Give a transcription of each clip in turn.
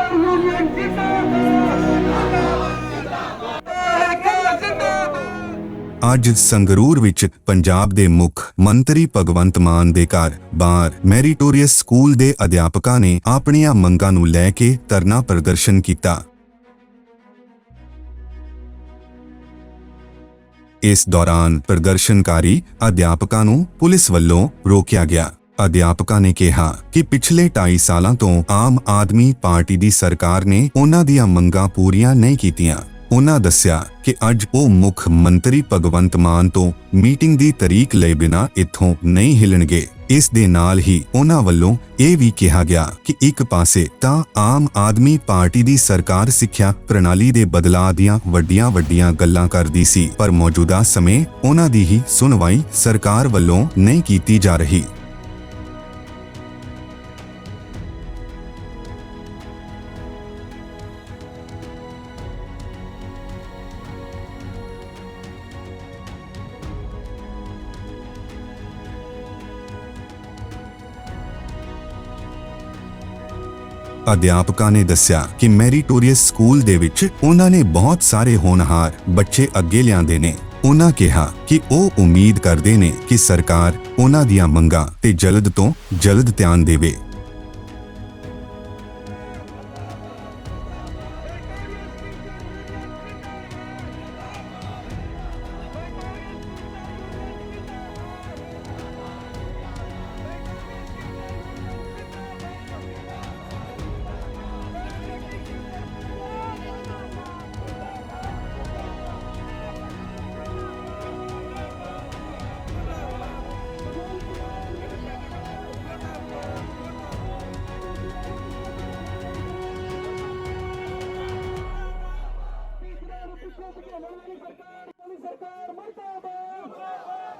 Teacher union ਅੱਜ ਸੰਗਰੂਰ ਵਿੱਚ ਪੰਜਾਬ ਦੇ ਮੁੱਖ ਮੰਤਰੀ ਭਗਵੰਤ ਮਾਨ ਦੇ ਘਰ ਬਾਹਰ ਮੈਰੀਟੋਰੀਅਸ ਸਕੂਲ ਦੇ ਅਧਿਆਪਕਾਂ ਨੇ ਆਪਣੀਆਂ ਮੰਗਾਂ ਨੂੰ ਲੈ ਕੇ ਧਰਨਾ ਪ੍ਰਦਰਸ਼ਨ ਕੀਤਾ। ਇਸ ਦੌਰਾਨ ਪ੍ਰਦਰਸ਼ਨਕਾਰੀ ਅਧਿਆਪਕਾਂ ਨੂੰ ਪੁਲਿਸ ਵੱਲੋਂ ਰੋਕਿਆ ਗਿਆ। ਅਧਿਆਪਕਾਂ ਨੇ ਕਿਹਾ ਕਿ ਪਿਛਲੇ 2.5 ਸਾਲਾਂ ਤੋਂ ਆਮ ਆਦਮੀ ਪਾਰਟੀ ਦੀ ਸਰਕਾਰ ਨੇ ਉਹਨਾਂ ਦੀਆਂ ਮੰਗਾਂ ਪੂਰੀਆਂ ਨਹੀਂ ਕੀਤੀਆਂ। ਉਹਨਾਂ ਦੱਸਿਆ ਕਿ ਅੱਜ ਉਹ ਮੁੱਖ ਮੰਤਰੀ ਭਗਵੰਤ ਮਾਨ ਤੋਂ ਮੀਟਿੰਗ ਦੀ ਤਰੀਕ ਲਏ ਬਿਨਾਂ ਇੱਥੋਂ ਨਹੀਂ ਹਿਲਣਗੇ। ਇਸ ਦੇ ਨਾਲ ਹੀ ਉਹਨਾਂ ਵੱਲੋਂ ਇਹ ਵੀ ਕਿਹਾ ਗਿਆ ਕਿ ਇੱਕ ਪਾਸੇ ਤਾਂ ਆਮ ਆਦਮੀ ਪਾਰਟੀ ਦੀ ਸਰਕਾਰ ਸਿੱਖਿਆ ਪ੍ਰਣਾਲੀ ਦੇ ਬਦਲਾਅ ਦੀਆਂ ਵੱਡੀਆਂ-ਵੱਡੀਆਂ ਗੱਲਾਂ ਕਰਦੀ ਸੀ, ਪਰ ਮੌਜੂਦਾ ਸਮੇਂ ਉਹਨਾਂ ਦੀ ਹੀ ਸੁਣਵਾਈ ਸਰਕਾਰ ਵੱਲੋਂ ਨਹੀਂ ਕੀਤੀ ਜਾ ਰਹੀ। ਅਧਿਆਪਕਾਂ ਨੇ ਦੱਸਿਆ ਕਿ ਮੈਰੀਟੋਰੀਅਸ ਸਕੂਲ ਦੇ ਵਿੱਚ ਉਹਨਾਂ ਨੇ ਬਹੁਤ ਸਾਰੇ ਹੋਣਹਾਰ ਬੱਚੇ ਅੱਗੇ ਲਿਆਂਦੇ ਨੇ। ਉਹਨਾਂ ਕਿਹਾ ਕਿ ਉਹ ਉਮੀਦ ਕਰਦੇ ਨੇ ਕਿ ਸਰਕਾਰ ਉਹਨਾਂ ਦੀਆਂ ਮੰਗਾਂ ਤੇ ਜਲਦ ਤੋਂ ਜਲਦ ਧਿਆਨ ਦੇਵੇ।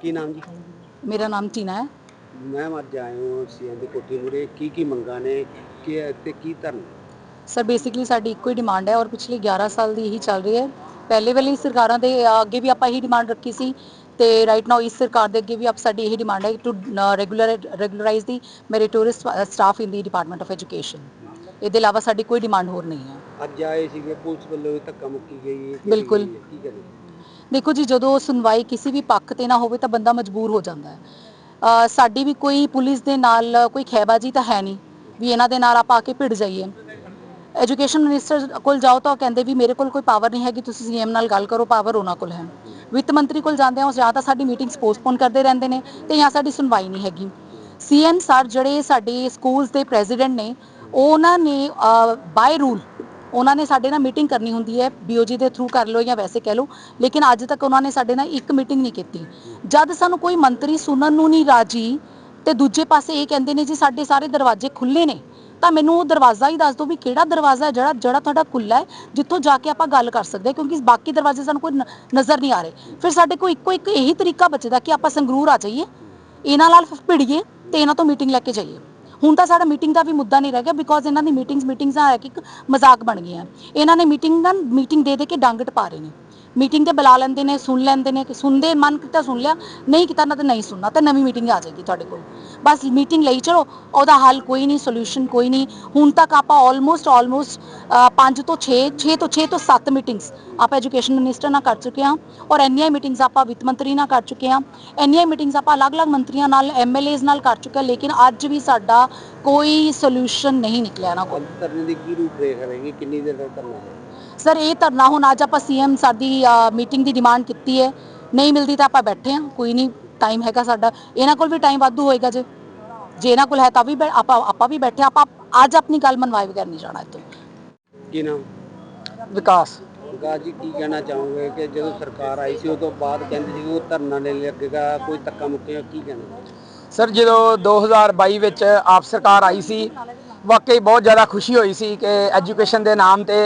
ਕੀ ਨਾਮ ਜੀ? ਮੇਰਾ ਨਾਮ ਟੀਨਾ ਹੈ। ਮੈਮ ਅੱਜ ਆਏ ਹੋ ਸੀਐਮ ਦੀ ਕੋਠੀ ਮੁਰੇ ਕੀ ਕੀ ਮੰਗਾਂ ਨੇ? ਕੀ ਤੇ ਕੀ ਧਰਨ ਸਰ ਬੇਸਿਕਲੀ ਸਾਡੀ ਇੱਕੋ ਹੀ ਡਿਮਾਂਡ ਹੈ ਔਰ ਪਿਛਲੇ 11 ਸਾਲ ਦੀ ਇਹੀ ਚੱਲ ਰਹੀ ਹੈ। ਪਹਿਲੇ ਵਾਲੀ ਸਰਕਾਰਾਂ ਦੇ ਅੱਗੇ ਵੀ ਆਪਾਂ ਇਹੀ ਡਿਮਾਂਡ ਰੱਖੀ ਸੀ ਤੇ ਰਾਈਟ ਨਾਓ ਇਸ ਸਰਕਾਰ ਦੇ ਅੱਗੇ ਵੀ ਆਪ ਸਾਡੀ ਇਹੀ ਡਿਮਾਂਡ ਹੈ to regular regularise the meritorious staff in the department of education ਇਹਦੇ ਇਲਾਵਾ ਸਾਡੀ ਕੋਈ ਡਿਮਾਂਡ ਹੋਰ ਨਹੀਂ ਹੈ। ਅੱਜ ਆਏ ਸੀਗੇ ਪੁਲਿਸ ਵੱਲੋਂ ਧੱਕਾ ਮੁੱਕੀ ਗਈ ਹੈ ਬਿਲਕੁਲ। ਕੀ ਕਰੇ ਦੇਖੋ ਜੀ ਜਦੋਂ ਸੁਣਵਾਈ ਕਿਸੇ ਵੀ ਪੱਖ ਤੇ ਨਾ ਹੋਵੇ ਤਾਂ ਬੰਦਾ ਮਜਬੂਰ ਹੋ ਜਾਂਦਾ ਹੈ। ਸਾਡੀ ਵੀ ਕੋਈ ਪੁਲਿਸ ਦੇ ਨਾਲ ਕੋਈ ਖੈਬਾਜੀ ਤਾਂ ਹੈ ਨਹੀਂ ਵੀ ਇਹਨਾਂ ਦੇ ਨਾਲ ਆਪਾਂ ਆ ਕੇ ਭਿੜ ਜਾਈਏ। ਐਜੂਕੇਸ਼ਨ ਮਿਨਿਸਟਰ ਕੋਲ ਜਾਓ ਤਾਂ ਉਹ ਕਹਿੰਦੇ ਵੀ ਮੇਰੇ ਕੋਲ ਕੋਈ ਪਾਵਰ ਨਹੀਂ ਹੈਗੀ ਤੁਸੀਂ ਸੀਐਮ ਨਾਲ ਗੱਲ ਕਰੋ ਪਾਵਰ ਉਹਨਾਂ ਕੋਲ ਹੈ। ਵਿੱਤ ਮੰਤਰੀ ਕੋਲ ਜਾਂਦੇ ਆ ਉਹ ਜਾਂ ਤਾਂ ਸਾਡੀ ਮੀਟਿੰਗਸ ਪੋਸਟਪੋਨ ਕਰਦੇ ਰਹਿੰਦੇ ਨੇ ਤੇ ਜਾਂ ਸਾਡੀ ਸੁਣਵਾਈ ਨਹੀਂ ਹੈਗੀ। ਸੀਐਮ ਸਰ ਜਿਹੜੇ ਸਾਡੇ ਸਕੂਲਸ ਦੇ ਪ੍ਰੈਜ਼ੀਡੈਂਟ ਨੇ ਉਹਨਾਂ ਨੇ ਬਾਈ ਰੂਲ ਉਹਨਾਂ ਨੇ ਸਾਡੇ ਨਾਲ ਮੀਟਿੰਗ ਕਰਨੀ ਹੁੰਦੀ ਹੈ ਬੀਓਜੀ ਦੇ ਥਰੂ ਕਰ ਲਓ ਜਾਂ ਵੈਸੇ ਕਹਿ ਲਓ, ਲੇਕਿਨ ਅੱਜ ਤੱਕ ਉਹਨਾਂ ਨੇ ਸਾਡੇ ਨਾਲ ਇੱਕ ਮੀਟਿੰਗ ਨਹੀਂ ਕੀਤੀ। ਜਦ ਸਾਨੂੰ ਕੋਈ ਮੰਤਰੀ ਸੁਣਨ ਨੂੰ ਨਹੀਂ ਰਾਜੀ ਤੇ ਦੂਜੇ ਪਾਸੇ ਇਹ ਕਹਿੰਦੇ ਨੇ ਜੀ ਸਾਡੇ ਸਾਰੇ ਦਰਵਾਜ਼ੇ ਖੁੱਲੇ ਨੇ, ਤਾਂ ਮੈਨੂੰ ਉਹ ਦਰਵਾਜ਼ਾ ਹੀ ਦੱਸ ਦਿਓ ਵੀ ਕਿਹੜਾ ਦਰਵਾਜ਼ਾ ਹੈ ਜਿਹੜਾ ਜਿਹੜਾ ਤੁਹਾਡਾ ਖੁੱਲਾ ਹੈ, ਜਿੱਥੋਂ ਜਾ ਕੇ ਆਪਾਂ ਗੱਲ ਕਰ ਸਕਦੇ ਕਿਉਂਕਿ ਬਾਕੀ ਦਰਵਾਜ਼ੇ ਸਾਨੂੰ ਕੋਈ ਨਜ਼ਰ ਨਹੀਂ ਆ ਰਹੇ। ਫਿਰ ਸਾਡੇ ਕੋਲ ਇੱਕੋ ਇੱਕ ਇਹੀ ਤਰੀਕਾ ਬਚਦਾ ਕਿ ਆਪਾਂ ਸੰਗਰੂਰ ਆ ਜਾਈਏ, ਇਹਨਾਂ ਨਾਲ ਭਿੜੀਏ ਤੇ ਇਹਨਾਂ ਤੋਂ ਮੀਟਿੰਗ ਲੈ ਕੇ ਜਾਈਏ। ਹੁਣ ਤਾਂ ਸਾਡਾ ਮੀਟਿੰਗ ਦਾ ਵੀ ਮੁੱਦਾ ਨਹੀਂ ਰਹਿ ਗਿਆ ਬਿਕੋਜ਼ ਇਹਨਾਂ ਦੀ ਮੀਟਿੰਗਸ ਮੀਟਿੰਗਸ ਆ ਕਿ ਇੱਕ ਮਜ਼ਾਕ ਬਣ ਗਈਆਂ। ਇਹਨਾਂ ਨੇ ਮੀਟਿੰਗ ਦਾ ਮੀਟਿੰਗ ਦੇ ਦੇ ਕੇ ਡੰਗ ਟਪਾ ਰਹੇ ਨੇ। ਮੀਟਿੰਗ ਤੇ ਬੁਲਾ ਲੈਂਦੇ ਨੇ ਸੁਣ ਲੈਂਦੇ ਨੇ ਕਿ ਸੁਣਦੇ ਮਨ ਕੀਤਾ ਸੁਣ ਲਿਆ ਨਹੀਂ ਕੀਤਾ ਨਾ ਤਾਂ ਨਹੀਂ ਸੁਣਨਾ ਤਾਂ ਨਵੀਂ ਮੀਟਿੰਗ ਆ ਜਾਏਗੀ ਤੁਹਾਡੇ ਕੋਲ। ਬਸ ਮੀਟਿੰਗ ਲਈ ਚਲੋ ਉਹਦਾ ਹੱਲ ਕੋਈ ਨਹੀਂ ਸੋਲੂਸ਼ਨ ਕੋਈ ਨਹੀਂ। ਹੁਣ ਤੱਕ ਆਪਾਂ ਆਲਮੋਸਟ ਆਲਮੋਸਟ 5 ਤੋਂ 6 6 ਤੋਂ 6 ਤੋਂ 7 ਮੀਟਿੰਗਸ ਆਪਾਂ ਐਜੂਕੇਸ਼ਨ ਮਿਨਿਸਟਰ ਨਾਲ ਕਰ ਚੁੱਕੇ ਹਾਂ ਔਰ ਇੰਨੀਆਂ ਮੀਟਿੰਗਸ ਆਪਾਂ ਵਿੱਤ ਮੰਤਰੀ ਨਾਲ ਕਰ ਚੁੱਕੇ ਹਾਂ। ਇੰਨੀਆਂ ਮੀਟਿੰਗਸ ਆਪਾਂ ਅਲੱਗ-ਅਲੱਗ ਮੰਤਰੀਆਂ ਨਾਲ ਐਮਐਲਏਜ਼ ਨਾਲ ਕਰ ਚੁੱਕੇ ਲੇਕਿਨ ਅੱਜ ਵੀ ਸਾਡਾ ਕੋਈ ਸੋਲੂਸ਼ਨ ਨਹੀਂ ਨਿਕਲਿਆ ਨਾ ਕੋਲ ਅੱਜ ਧਰਨੇ ਦੀ ਕੀ ਰੂਪ ਰੇਖ ਰਹੇਗੀ? ਕਿੰਨੀ ਦੇਰ ਤੱਕ ਧਰਨਾ ਹੈ? ਸਰ ਇਹ ਧਰਨਾ ਹੁਣ ਅੱਜ ਆਪਾਂ ਸੀਐਮ ਸਾਡੀ ਮੀਟਿੰਗ ਦੀ ਡਿਮਾਂਡ ਕੀਤੀ ਹੈ। ਨਹੀਂ ਮਿਲਦੀ ਤਾਂ ਆਪਾਂ ਬੈਠੇ ਹਾਂ ਕੋਈ ਨਹੀਂ ਟਾਈਮ ਹੈਗਾ ਸਾਡਾ। ਇਹਨਾਂ ਕੋਲ ਵੀ ਟਾਈਮ ਵਾਧੂ ਹੋਏਗਾ ਜੇ। ਜੇ ਇਹਨਾਂ ਕੋਲ ਹੈ ਤਾਂ ਵੀ ਆਪਾਂ ਆਪਾਂ ਵੀ ਬੈਠੇ। ਆਪਾਂ ਅੱਜ ਆਪਣੀ ਗੱਲ ਮਨਵਾਏ ਬਗੈਰ ਨਹੀਂ ਜਾਣਾ ਇੱਥੋਂ। ਕੀ ਨਾਮ? ਵਿਕਾਸ। ਵਿਕਾਸ ਜੀ ਕੀ ਕਹਿਣਾ ਚਾਹੋਗੇ ਕਿ ਜਦੋਂ ਸਰਕਾਰ ਆਈ ਸੀ ਉਸ ਤੋਂ ਬਾਅਦ ਕਹਿੰਦੇ ਸੀ ਉਹ ਧਰਨਾ ਨਹੀਂ ਲੱਗੇਗਾ ਕੋਈ ਧੱਕਾ ਮੁੱਕੇਗਾ ਕੀ ਕਹਿਣਾ? ਸਰ ਜਦੋਂ 2022 ਵਿੱਚ ਆਪ ਸਰਕਾਰ ਆਈ ਸੀ ਵਾਕਈ ਬਹੁਤ ਜ਼ਿਆਦਾ ਖੁਸ਼ੀ ਹੋਈ ਸੀ ਕਿ ਐਜੂਕੇਸ਼ਨ ਦੇ ਨਾਮ ਤੇ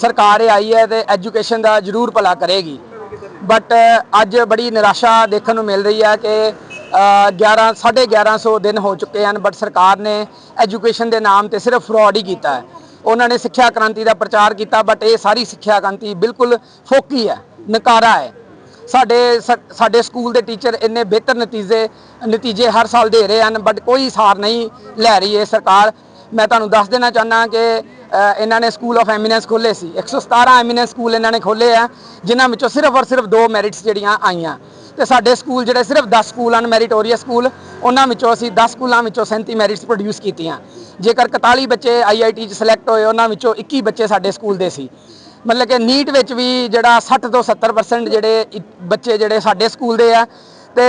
ਸਰਕਾਰ ਇਹ ਆਈ ਹੈ ਤੇ ਐਜੂਕੇਸ਼ਨ ਦਾ ਜ਼ਰੂਰ ਭਲਾ ਕਰੇਗੀ। ਬਟ ਅੱਜ ਬੜੀ ਨਿਰਾਸ਼ਾ ਦੇਖਣ ਨੂੰ ਮਿਲ ਰਹੀ ਹੈ ਕਿ ਅ, 11 1150 ਦਿਨ ਹੋ ਚੁੱਕੇ ਹਨ ਬਟ ਸਰਕਾਰ ਨੇ ਐਜੂਕੇਸ਼ਨ ਦੇ ਨਾਮ ਤੇ ਸਿਰਫ ਫਰਾਡ ਹੀ ਕੀਤਾ ਹੈ। ਉਹਨਾਂ ਨੇ ਸਿੱਖਿਆ ਕ੍ਰਾਂਤੀ ਦਾ ਪ੍ਰਚਾਰ ਕੀਤਾ ਬਟ ਇਹ ਸਾਰੀ ਸਿੱਖਿਆ ਕ੍ਰਾਂਤੀ ਬਿਲਕੁਲ ਫੋਕੀ ਹੈ ਨਕਾਰਾ ਹੈ। ਸਾਡੇ ਸ- ਸਾਡੇ ਸਕੂਲ ਦੇ ਟੀਚਰ ਇੰਨੇ ਬਿਹਤਰ ਨਤੀਜੇ ਨਤੀਜੇ ਹਰ ਸਾਲ ਦੇ ਰਹੇ ਹਨ ਬਟ ਕੋਈ ਸਾਰ ਨਹੀਂ ਲੈ ਰਹੀ ਹੈ ਸਰਕਾਰ। ਮੈਂ ਤੁਹਾਨੂੰ ਦੱਸ ਦੇਣਾ ਚਾਹੁੰਦਾ ਕਿ ਇਹਨਾਂ ਨੇ ਸਕੂਲ ਆਫ ਐਮੀਨੈਂਸ ਖੋਲੇ ਸੀ। 117 ਐਮੀਨੈਂਸ ਸਕੂਲ ਇਹਨਾਂ ਨੇ ਖੋਲੇ ਆ, ਜਿਨ੍ਹਾਂ ਵਿੱਚੋਂ ਸਿਰਫ ਔਰ ਸਿਰਫ ਦੋ ਮੈਰਿਟਸ ਜਿਹੜੀਆਂ ਆਈਆਂ। ਤੇ ਸਾਡੇ ਸਕੂਲ ਜਿਹੜੇ ਸਿਰਫ 10 ਸਕੂਲ ਹਨ ਮੈਰਿਟੋਰੀਅਸ ਸਕੂਲ ਉਹਨਾਂ ਵਿੱਚੋਂ ਅਸੀਂ 10 ਸਕੂਲਾਂ ਵਿੱਚੋਂ 37 ਮੈਰਿਟਸ ਪ੍ਰੋਡਿਊਸ ਕੀਤੀਆਂ। ਜੇਕਰ 41 ਬੱਚੇ ਆਈਆਈਟੀ 'ਚ ਸਿਲੈਕਟ ਹੋਏ, ਉਹਨਾਂ ਵਿੱਚੋਂ 21 ਬੱਚੇ ਸਾਡੇ ਸਕੂਲ ਦੇ ਸੀ। ਮਤਲਬ ਕਿ ਨੀਟ ਵਿੱਚ ਵੀ ਜਿਹੜਾ 60 ਤੋਂ 70% ਜਿਹੜੇ ਬੱਚੇ ਜਿਹੜੇ ਸਾਡੇ ਸਕੂਲ ਦੇ ਆ, ਤੇ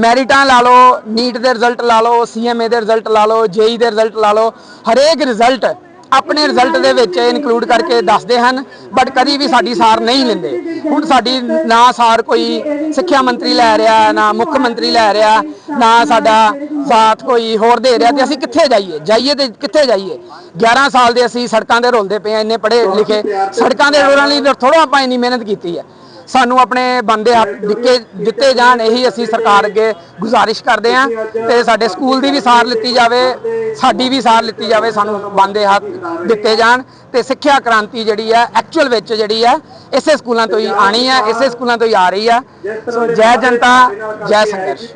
ਮੈਰਿਟਾਂ ਲਾ ਲਓ ਨੀਟ ਦੇ ਰਿਜ਼ਲਟ ਲਾ ਲਓ ਸੀਐਮਏ ਦੇ ਰਿਜ਼ਲਟ ਲਾ ਲਓ ਜੇਈ ਦੇ ਰਿਜ਼ਲਟ ਲਾ ਲਓ, ਹਰੇਕ ਰਿਜ਼ਲਟ ਆਪਣੇ ਰਿਜ਼ਲਟ ਦੇ ਵਿੱਚ ਇਨਕਲੂਡ ਕਰਕੇ ਦੱਸਦੇ ਹਨ ਬਟ ਕਦੀ ਵੀ ਸਾਡੀ ਸਾਰ ਨਹੀਂ ਲੈਂਦੇ। ਹੁਣ ਸਾਡੀ ਨਾ ਸਾਰ ਕੋਈ ਸਿੱਖਿਆ ਮੰਤਰੀ ਲੈ ਰਿਹਾ, ਨਾ ਮੁੱਖ ਮੰਤਰੀ ਲੈ ਰਿਹਾ, ਨਾ ਸਾਡਾ ਸਾਥ ਕੋਈ ਹੋਰ ਦੇ ਰਿਹਾ ਤੇ ਅਸੀਂ ਕਿੱਥੇ ਜਾਈਏ? ਜਾਈਏ ਤੇ ਕਿੱਥੇ ਜਾਈਏ? 11 ਸਾਲ ਦੇ ਅਸੀਂ ਸੜਕਾਂ ਦੇ ਰੋਲਦੇ ਪਏ ਹਾਂ ਇੰਨੇ ਪੜ੍ਹੇ ਲਿਖੇ। ਸੜਕਾਂ ਦੇ ਰੋਲਣ ਲਈ ਥੋੜਾ ਆਪਾਂ ਇੰਨੀ ਮਿਹਨਤ ਕੀਤੀ ਹੈ। ਸਾਨੂੰ ਆਪਣੇ ਬੰਦੇ ਹੱਥ ਦਿੱਤੇ ਦਿੱਤੇ ਜਾਣ, ਇਹੀ ਅਸੀਂ ਸਰਕਾਰ ਅੱਗੇ ਗੁਜ਼ਾਰਿਸ਼ ਕਰਦੇ ਹਾਂ ਤੇ ਸਾਡੇ ਸਕੂਲ ਦੀ ਵੀ ਸਾਰ ਲਿੱਤੀ ਜਾਵੇ, ਸਾਡੀ ਵੀ ਸਾਰ ਲਿੱਤੀ ਜਾਵੇ, ਸਾਨੂੰ ਬੰਦੇ ਹੱਥ ਦਿੱਤੇ ਜਾਣ ਤੇ ਸਿੱਖਿਆ ਕ੍ਰਾਂਤੀ ਜਿਹੜੀ ਹੈ ਐਕਚੁਅਲ ਵਿੱਚ ਜਿਹੜੀ ਹੈ, ਇਸੇ ਸਕੂਲਾਂ ਤੋਂ ਹੀ ਆਣੀ ਹੈ, ਇਸੇ ਸਕੂਲਾਂ ਤੋਂ ਹੀ ਆ ਰਹੀ ਹੈ। ਸੋ ਜੈ ਜਨਤਾ, ਜੈ ਸੰਘਰਸ਼।